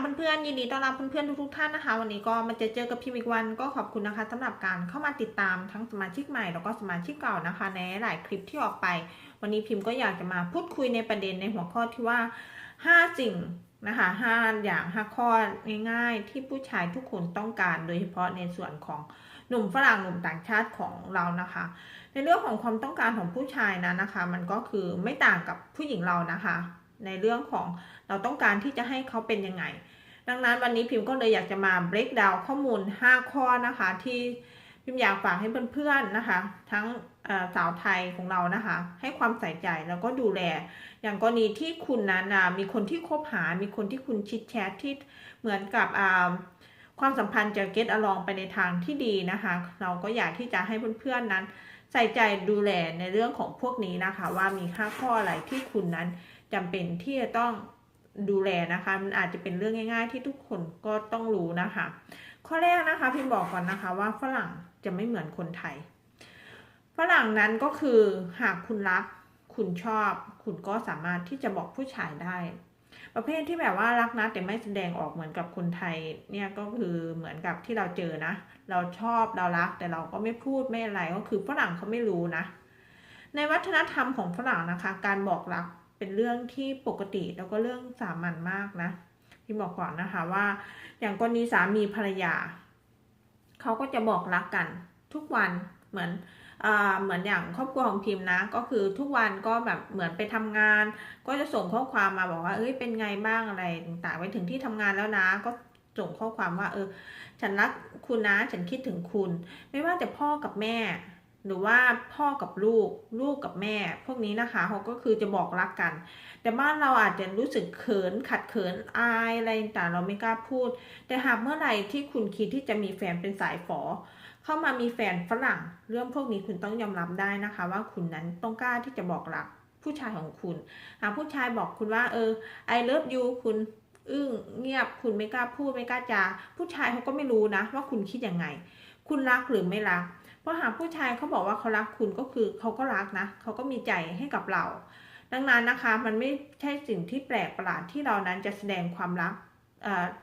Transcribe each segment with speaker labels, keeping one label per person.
Speaker 1: เพื่อนๆยินดีต้อนรับเพื่อนๆทุกๆท่านนะคะ วันนี้ก็มาเจอเจอกับพิมพ์อีกวันก็ขอบคุณนะคะสำหรับการเข้ามาติดตามทั้งสมาชิกใหม่แล้วก็สมาชิกเก่านะคะ ในหลายคลิปที่ออกไป วันนี้พิมพ์ก็อยากจะมาพูดคุยในประเด็นในหัวข้อที่ว่า 5 สิ่งนะคะ5อย่าง 5 ข้อง่ายๆ ที่ผู้ชายทุกคนต้องการ โดยเฉพาะในส่วนของหนุ่มฝรั่งหนุ่มต่างชาติของเรานะคะ ในเรื่องของความต้องการของผู้ชายนะนะคะ มันก็คือไม่ต่างกับผู้หญิงเรานะคะ ในเรื่องของเราต้องการที่จะให้เขาเป็นยังไง ดังนั้นวันนี้พิมพ์ก็เลยอยากจะมา break down ข้อมูล 5 ข้อนะคะ ที่พิมพ์อยากฝากให้เพื่อนๆนะคะ ทั้งสาวไทยของเรานะคะ ให้ความใส่ใจแล้วก็ดูแล อย่างกรณีที่คุณนั้นะมีคนที่คบหา มีคนที่คุณชิดแชทที่เหมือนกับความสัมพันธ์จะเก็ตอลองไปในทางที่ดีนะคะ เราก็อยากที่จะให้เพื่อนๆนั้น ใส่ใจดูแลในเรื่องของพวกนี้นะคะ ว่ามีค่าข้ออะไรที่คุณนั้น จำเป็นที่จะต้องดูแลนะคะ มันอาจจะเป็นเรื่องง่าย ๆ ที่ทุกคนก็ต้องรู้นะคะ ข้อแรกนะคะพิมบอกก่อนนะคะว่าฝรั่งจะไม่เหมือนคนไทย ฝรั่งนั้นก็คือหากคุณรัก คุณชอบ คุณก็สามารถที่จะบอกผู้ชายได้ ประเภทที่แบบว่ารักนะแต่ไม่แสดงออกเหมือนกับคนไทยเนี่ยก็คือเหมือนกับที่เราเจอนะ เราชอบเรารักแต่เราก็ไม่พูดไม่อะไรก็คือฝรั่งเขาไม่รู้นะ ในวัฒนธรรมของฝรั่งนะคะ การบอกรัก เป็นเรื่องที่ปกติแล้วก็เรื่องสามัญมากนะพี่บอกก่อนนะคะว่า อย่างกรณีสามีภรรยาเขาก็จะบอกรักกันทุกวันเหมือนอ่าเหมือนอย่างครอบครัวของพิมพ์นะ ก็คือทุกวันก็แบบเหมือนไปทำงาน ก็จะส่งข้อความมาบอกว่าเอ้ยเป็นไงบ้างอะไรต่างๆไปถึงที่ทำงานแล้วนะ ก็ส่งข้อความว่า เออ ฉันรักคุณนะ ฉันคิดถึงคุณ ไม่ว่าจะพ่อกับแม่ หรือว่าพ่อกับลูกลูกกับแม่ พวกนี้นะคะเขาก็คือจะบอกรักกัน แต่บ้านเราอาจจะรู้สึกเขินขัดเขินอายอะไรต่างเราไม่กล้าพูด แต่หากเมื่อไหร่ที่คุณคิดที่จะมีแฟนเป็นสายฝอ เข้ามามีแฟนฝรั่ง เรื่องพวกนี้คุณต้องยอมรับได้นะคะ ว่าคุณนั้นต้องกล้าที่จะบอกรักผู้ชายของคุณหากผู้ชายบอกคุณว่า เออ I love you คุณอึ้งเงียบคุณไม่กล้าพูดไม่กล้าจา ผู้ชายเขาก็ไม่รู้นะ ว่าคุณคิดยังไง คุณรักหรือไม่รัก ราะหากผู้ชายเขาบอกว่าเขารักคุณก็คือเขาก็รักนะเขาก็มีใจให้กับเรา ดังนั้นนะคะมันไม่ใช่สิ่งที่แปลกประหลาดที่เรานั้นจะแสดงความรัก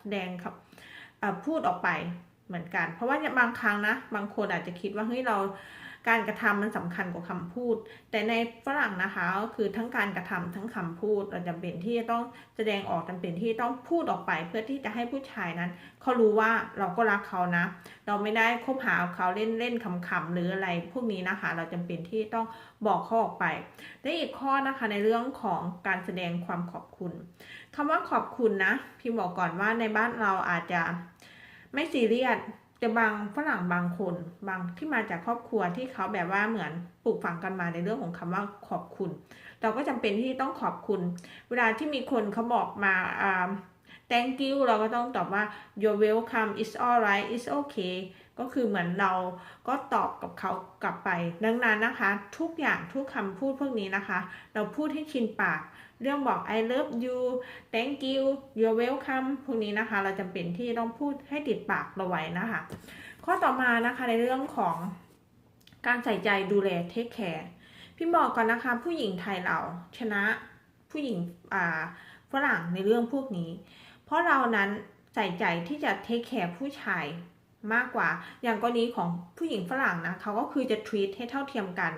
Speaker 1: แสดงครับพูดออกไปเหมือนกัน เพราะว่าบางครั้งนะบางคนอาจจะคิดว่าเฮ้ยเรา การกระทำมันสำคัญกว่าคำพูด แต่ในฝรั่งนะคะก็คือทั้งการกระทำทั้งคำพูดเราจำเป็นที่จะต้องแสดงออกจำเป็นที่ต้องพูดออกไป เพื่อที่จะให้ผู้ชายนั้นเขารู้ว่าเราก็รักเขานะ เราไม่ได้คบหาเขาเล่นเล่นคำๆหรืออะไรพวกนี้นะคะ เราจำเป็นที่ต้องบอกเขาออกไปและอีกข้อนะคะในเรื่องของการแสดงความขอบคุณคำว่าขอบคุณนะ พี่บอกก่อนว่าในบ้านเราอาจจะไม่ซีเรียส แต่บางฝรั่งบางคนบางที่มาจากครอบครัวที่เขาแบบว่าเหมือนปลูกฝังกันมาในเรื่องของคำว่าขอบคุณ เราก็จำเป็นที่ต้องขอบคุณ เวลาที่มีคนเขาบอกมาอ่า thank you เราก็ต้องตอบว่า you're welcome it's alright it's okay ก็คือเหมือนเราก็ตอบกับเขากลับไป ดังนั้นนะคะ ทุกอย่างทุกคำพูดพวกนี้นะคะ เราพูดให้ชินปาก เรื่องบอก I love you thank you you're welcome พวกนี้นะคะ เราจำเป็นที่ต้องพูดให้ติดปากเราไว้นะคะ ข้อต่อมานะคะในเรื่องของการใส่ใจดูแลเทคแคร์พี่บอกก่อนนะคะ ผู้หญิงไทยเราชนะผู้หญิงอ่าฝรั่งในเรื่องพวกนี้ เพราะเรานั้นใส่ใจที่จะเทคแคร์ผู้ชายมากกว่า อย่างกรณีของผู้หญิงฝรั่งนะเขาก็คือจะทวีตให้เท่าเทียมกัน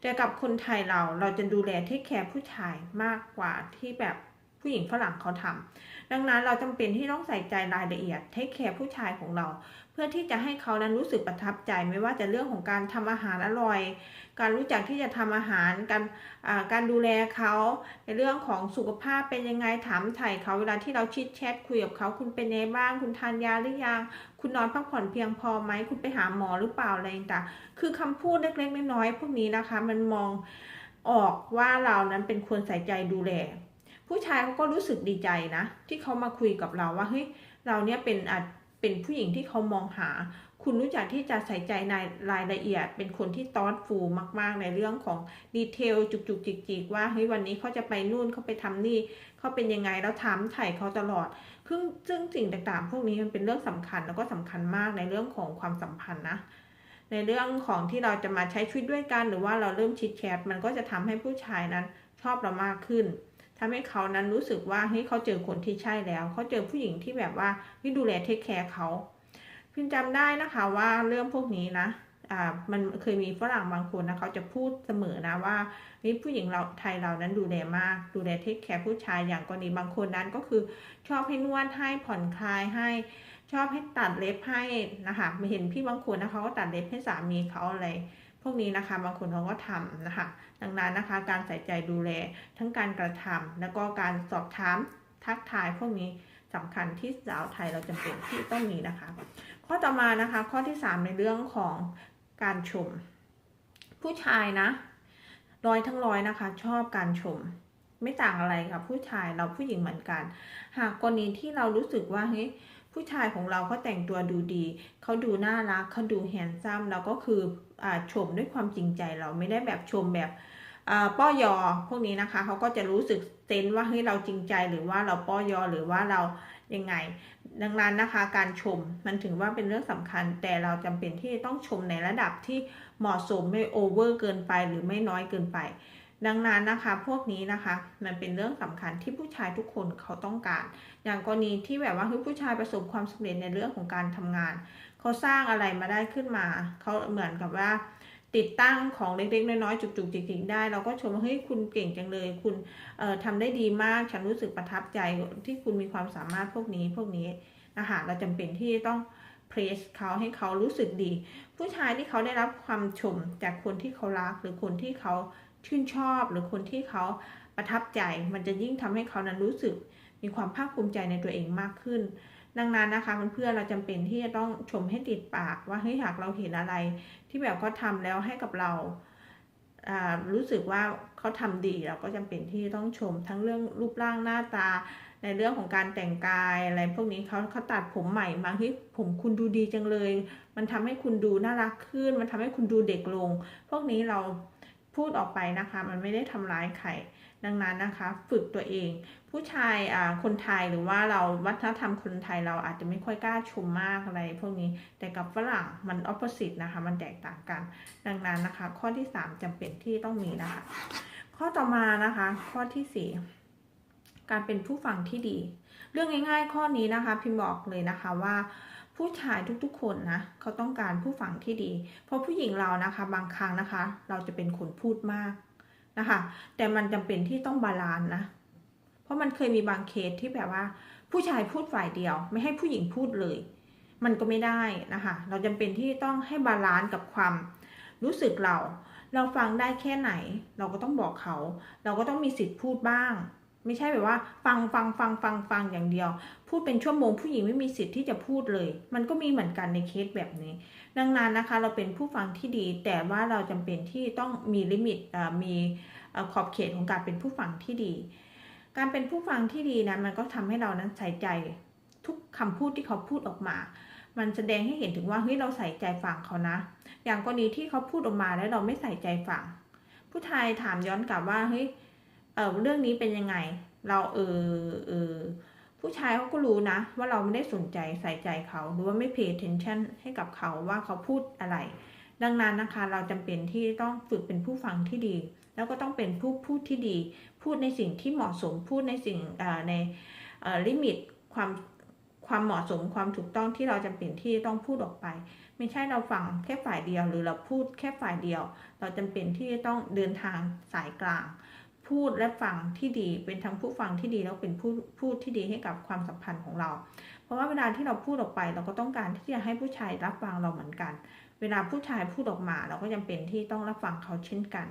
Speaker 1: แต่กับคนไทยเราเราจะดูแลเทคแคร์ผู้ชายมากกว่าที่แบบผู้หญิงฝรั่งเขาทำดังนั้นเราจำเป็นที่ต้องใส่ใจรายละเอียดเทคแคร์ผู้ชายของเรา พื่อที่จะให้เขานั้นรู้สึกประทับใจไม่ว่าจะเรื่องของการทำอาหารอร่อย การรู้จักที่จะทำอาหาร การอ่าการดูแลเขาในเรื่องของสุขภาพเป็นยังไงถามไถ่เขาเวลาที่เราชิดแชทคุยกับเขาคุณเป็นยังไงบ้าง คุณทานยาหรือยัง คุณนอนพักผ่อนเพียงพอไหมคุณไปหาหมอหรือเปล่าอะไรต่างๆคือคำพูดเล็กๆน้อยๆพวกนี้นะคะ มันมองออกว่าเรานั้นเป็นคนใส่ใจดูแล ผู้ชายเขาก็รู้สึกดีใจนะ ที่เขามาคุยกับเราว่าเฮ้ยเราเนี่ยเป็นอา เป็นผู้หญิงที่เขามองหา คุณรู้จักที่จะใส่ใจในรายละเอียด เป็นคนที่ตอดฟูมาก ๆ ในเรื่องของดีเทลจุกจิกจิกว่าเฮ้ยวันนี้เขาจะไปนู่นเขาไปทำนี่เขาเป็นยังไงแล้วถามไถ่เขาตลอดซึ่งซึ่งสิ่งต่างๆ พวกนี้มันเป็นเรื่องสำคัญแล้วก็สำคัญมากในเรื่องของความสัมพันธ์นะในเรื่องของที่เราจะมาใช้ชีวิตด้วยกัน หรือว่าเราเริ่มชิดแชทมันก็จะทำให้ผู้ชายนั้นชอบเรามากขึ้น ทำให้เขานั้นรู้สึกว่าเฮ้ยเขาเจอคนที่ใช่แล้ว เขาเจอผู้หญิงที่แบบว่าที่ดูแลเทคแคร์เขาพิมจำได้นะคะว่าเรื่องพวกนี้นะอ่ามันเคยมีฝรั่งบางคนนะเขาจะพูดเสมอนะว่านี่ผู้หญิงเราไทยเรานั้นดูแลมาก ดูแลเทคแคร์ผู้ชายอย่างกรณีบางคนนั้นก็คือชอบให้นวดให้ผ่อนคลายให้ ชอบให้ตัดเล็บให้นะคะเห็นพี่บางคนนะคะก็ตัดเล็บให้สามีเขาอะไร วกนี้นะคะบางคนเขาก็ทำนะคะ ดังนั้นนะคะการใส่ใจดูแลทั้งการกระทำแล้วก็การสอบถามทักทายพวกนี้สำคัญที่สาวไทยเราจำเป็นที่ต้องมีนะคะ ข้อต่อมานะคะข้อที่ 3 ในเรื่องของการชม ผู้ชายนะร้อยทั้งร้อยนะคะ ชอบการชม ไม่ต่างอะไรกับผู้ชายเราผู้หญิงเหมือนกัน หากกรณีที่เรารู้สึกว่าเฮ้ยผู้ชายของเราเขาแต่งตัวดูดี เขาดูน่ารักเขาดูแฮนซัมเราก็คือ ชมด้วยความจริงใจเราไม่ได้แบบชมแบบป้อยอพวกนี้นะคะเขาก็จะรู้สึกเซนว่าเฮ้ยเราจริงใจหรือว่าเราป้อยอหรือว่าเรายังไง ดังนั้นนะคะการชมมันถึงว่าเป็นเรื่องสำคัญ แต่เราจำเป็นที่ต้องชมในระดับที่เหมาะสมไม่โอเวอร์เกินไปหรือไม่น้อยเกินไป ดังนั้นนะคะพวกนี้นะคะมันเป็นเรื่องสำคัญที่ผู้ชายทุกคนเขาต้องการ อย่างกรณีที่แบบว่าเฮ้ยผู้ชายประสบความสำเร็จในเรื่องของการทำงาน เขาสร้างอะไรมาได้ขึ้นมา เขาเหมือนกับว่า ติดตั้งของเล็กๆน้อยๆจุกๆจิกๆได้ เราก็ชมว่าเฮ้ยคุณเก่งจังเลย คุณเอ่อทำได้ดีมากฉันรู้สึกประทับใจที่คุณมีความสามารถพวกนี้พวกนี้นะคะเราจำเป็นที่ต้องเพรสเขาให้เขารู้สึกดี ผู้ชายที่เขาได้รับความชมจากคนที่เขารัก หรือคนที่เขาชื่นชอบ หรือคนที่เขาประทับใจ มันจะยิ่งทำให้เขานั้นรู้สึกมีความภาคภูมิใจในตัวเองมากขึ้น ดังนั้นนะคะเพื่อนๆเราจำเป็นที่จะต้องชมให้ติดปากว่าเฮ้ยหากเราเห็นอะไร ที่แบบเขาทาแล้วให้กับเรารู้สึกว่าเขาทำดีเราก็จำเป็นที่ต้องชมทั้งเรื่องรูปร่างหน้าตา ในเรื่องของการแต่งกายอะไรพวกนี้เขาเขาตัดผมใหม่มาเฮ้ยผมคุณดูดีจังเลย มันทำให้คุณดูน่ารักขึ้น มันทำให้คุณดูเด็กลง พวกนี้เรา พูดออกไปนะคะ มันไม่ได้ทำร้ายใครดังนั้นนะคะ ฝึกตัวเอง ผู้ชายอ่าคนไทยหรือว่าเราวัฒนธรรมคนไทยเราอาจจะไม่ค่อยกล้าชมมากอะไร พวกนี้แต่กับฝรั่งมันออป o s i t e นะคะ มันแตกต่างกัน ดังนั้นนะคะ ข้อที่ 3จำเป็นที่ต้องมีนะคะ ข้อต่อมานะคะ ข้อที่ 4 การเป็นผู้ฟังที่ดี เรื่องง่ายๆ ข้อนี้นะคะ พิมบอกเลยนะคะว่า ผู้ชายทุกๆ คนนะเขาต้องการผู้ฟังที่ดี เพราะผู้หญิงเรานะคะบางครั้งนะคะ เราจะเป็นคนพูดมากนะคะ แต่มันจำเป็นที่ต้องบาลานนะ เพราะมันเคยมีบางเคสที่แบบว่า ผู้ชายพูดฝ่ายเดียว ไม่ให้ผู้หญิงพูดเลย มันก็ไม่ได้นะคะ เราจำเป็นที่ต้องให้บาลานกับความรู้สึกเรา เราฟังได้แค่ไหน เราก็ต้องบอกเขา เราก็ต้องมีสิทธิ์พูดบ้าง ไม่ใช่แบบว่าฟังฟังฟังฟังฟังอย่างเดียว พูดเป็นชั่วโมงผู้หญิงไม่มีสิทธิ์ที่จะพูดเลย มันก็มีเหมือนกันในเคสแบบนี้ ดังนั้นนะคะ เราเป็นผู้ฟังที่ดี แต่ว่าเราจำเป็นที่ต้องมีลิมิตมีขอบเขตของการเป็นผู้ฟังที่ดี การเป็นผู้ฟังที่ดีนะมันก็ทำให้เรานั้นใส่ใจทุกคำพูดที่เขาพูดออกมา มันแสดงให้เห็นถึงว่าเฮ้ยเราใส่ใจฟังเขานะ อย่างกรณีที่เขาพูดออกมาแล้วเราไม่ใส่ใจฟัง ผู้ชายถามย้อนกลับว่าเฮ้ย เออเรื่องนี้เป็นยังไง เราเออเออผู้ชายเขาก็รู้นะ ว่าเราไม่ได้สนใจใส่ใจเขาหรือว่าไม่ pay attention ให้กับเขาว่าเขาพูดอะไร ดังนั้นนะคะ เราจำเป็นที่ต้องฝึกเป็นผู้ฟังที่ดี แล้วก็ต้องเป็นผู้พูดที่ดี พูดในสิ่งที่เหมาะสมพูดในสิ่งในลิมิตความความเหมาะสมความถูกต้องที่เราจำเป็นที่ต้องพูดออกไป ไม่ใช่เราฟังแค่ฝ่ายเดียว หรือเราพูดแค่ฝ่ายเดียว เราจำเป็นที่จะต้องเดินทางสายกลาง พูดและฟังที่ดี เป็นทั้งผู้ฟังที่ดีแล้วเป็นผู้พูดที่ดีให้กับความสัมพันธ์ของเรา เพราะว่าเวลาที่เราพูดออกไป เราก็ต้องการที่จะให้ผู้ชายรับฟังเราเหมือนกัน เวลาผู้ชายพูดออกมา เราก็จำเป็นที่ต้องรับฟังเขาเช่นกัน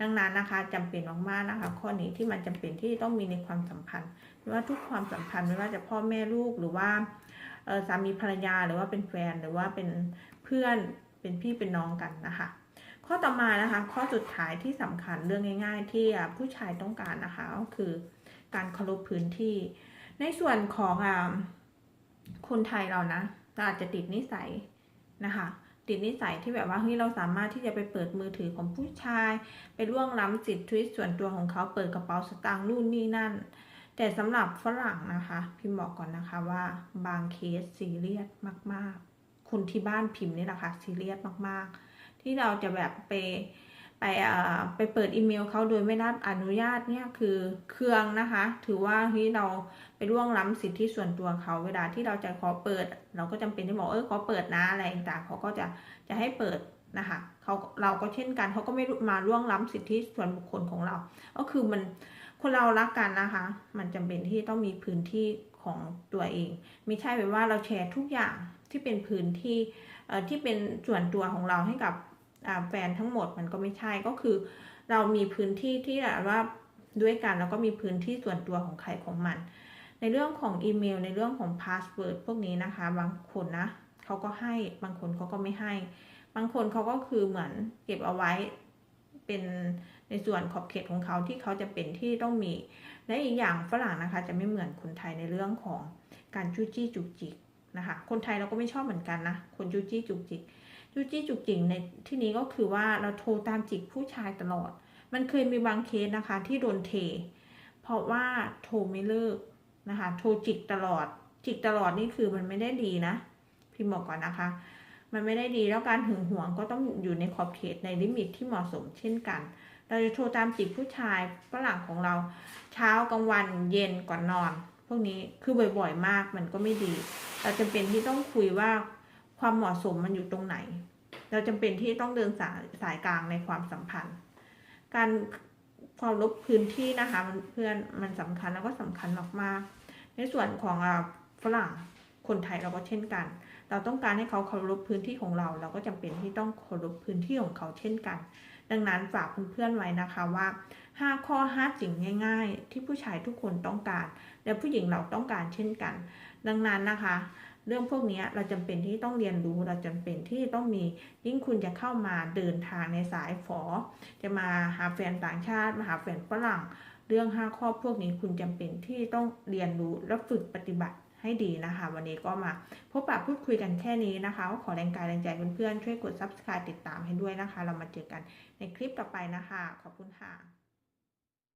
Speaker 1: ดังนั้นนะคะจำเป็นมากๆนะคะ ข้อนี้ที่มันจำเป็นที่ต้องมีในความสัมพันธ์ไม่ว่าทุกความสัมพันธ์ไม่ว่าจะพ่อแม่ลูกหรือว่าสามีภรรยาหรือว่าเป็นแฟนหรือว่าเป็นเพื่อนเป็นพี่เป็นน้องกันนะคะ ข้อต่อมานะคะ ข้อสุดท้ายที่สำคัญเรื่องง่าย ๆ ที่ผู้ชายต้องการนะคะก็คือการเคารพพื้นที่ ในส่วนของคนไทยเรานะเราอาจจะติดนิสัยนะคะ ติดนิสัยที่แบบว่าเฮ้ยเราสามารถที่จะไปเปิดมือถือของผู้ชาย ไปล่วงล้ำสิทธิส่วนตัวของเขาเปิดกระเป๋าสตางค์นู่นนี่นั่น แต่สำหรับฝรั่งนะคะ พิมพ์บอกก่อนนะคะว่าบางเคสซีเรียสมาก ๆ คนที่บ้านพิมพ์นี่แหละค่ะซีเรียสมากๆ ที่เราจะแบบไปไปเอ่อไปเปิดอีเมลเขาโดยไม่ได้อนุญาตเนี่ยคือเครื่องนะคะ ถือว่าที่เราไปล่วงล้ำสิทธิส่วนตัวเขาเวลาที่เราจะขอเปิด เราก็จำเป็นที่บอกเออขอเปิดนะอะไรต่างๆเขาก็จะจะให้เปิดนะคะเขาเราก็เช่นกันเขาก็ไม่มาล่วงล้ำสิทธิส่วนบุคคลของเรา ก็คือมันคนเรารักกันนะคะ มันจำเป็นที่ต้องมีพื้นที่ของตัวเอง ไม่ใช่แบบว่าเราแชร์ทุกอย่างที่เป็นพื้นที่เอ่อที่เป็นส่วนตัวของเราให้กับ แฟนทั้งหมดมันก็ไม่ใช่ก็คือ เรามีพื้นที่ที่แบบว่าด้วยกันแล้วก็มีพื้นที่ส่วนตัวของใครของมัน ในเรื่องของอีเมล ในเรื่องของพาสเวิร์ดพวกนี้นะคะ บางคนนะเขาก็ให้บางคนเขาก็ไม่ให้ บางคนเขาก็คือเหมือนเก็บเอาไว้เป็นในส่วนขอบเขตของเขาที่เขาจะเป็นที่ต้องมี และอีกอย่างฝรั่งนะคะ จะไม่เหมือนคนไทยในเรื่องของการจู้จี้จุกจิกนะคะ คนไทยเราก็ไม่ชอบเหมือนกันนะคนจู้จี้จุกจิก จูจี้จุกจิกในที่นี้ก็คือว่าเราโทรตามจิกผู้ชายตลอด มันเคยมีบางเคสนะคะที่โดนเท เพราะว่าโทรไม่เลิกนะคะ โทรจิกตลอด จิกตลอดนี่คือมันไม่ได้ดีนะพี่บอกก่อนนะคะ มันไม่ได้ดีแล้วการหึงหวงก็ต้องอยู่ในขอบเขตในลิมิตที่เหมาะสมเช่นกัน เราจะโทรตามจิกผู้ชายฝรั่งของเราเช้ากลางวันเย็นก่อนนอน พวกนี้คือบ่อยๆมากมันก็ไม่ดี เราจำเป็นที่ต้องคุยว่า ความเหมาะสมมันอยู่ตรงไหน เราจำเป็นที่ต้องเดินสายสายกลางในความสัมพันธ์ การความลบพื้นที่นะคะมันเพื่อนมันสำคัญแล้วก็สำคัญมากๆ ในส่วนของฝรั่งคนไทยเราก็เช่นกัน เราต้องการให้เขาเคารพพื้นที่ของเรา เราก็จำเป็นที่ต้องเคารพพื้นที่ของเขาเช่นกัน ดังนั้นฝากเพื่อนๆไว้นะคะว่า 5 ข้อ 5 สิ่งง่าย ๆ ที่ผู้ชายทุกคนต้องการ และผู้หญิงเราต้องการเช่นกัน ดังนั้นนะคะ เรื่องพวกนี้เราจำเป็นที่ต้องเรียนรู้เราจำเป็นที่ต้องมียิ่งคุณจะเข้ามาเดินทางในสายฝอ จะมาหาแฟนต่างชาติมาหาแฟนฝรั่ง เรื่อง5ข้อพวกนี้คุณจำเป็นที่ต้องเรียนรู้และฝึกปฏิบัติให้ดีนะคะ วันนี้ก็มาพบปะพูดคุยกันแค่นี้นะคะก็ขอแรงกายแรงใจเพื่อนๆช่วยกด subscribe ติดตามให้ด้วยนะคะ เรามาเจอกันในคลิปต่อไปนะคะ ขอบคุณค่ะ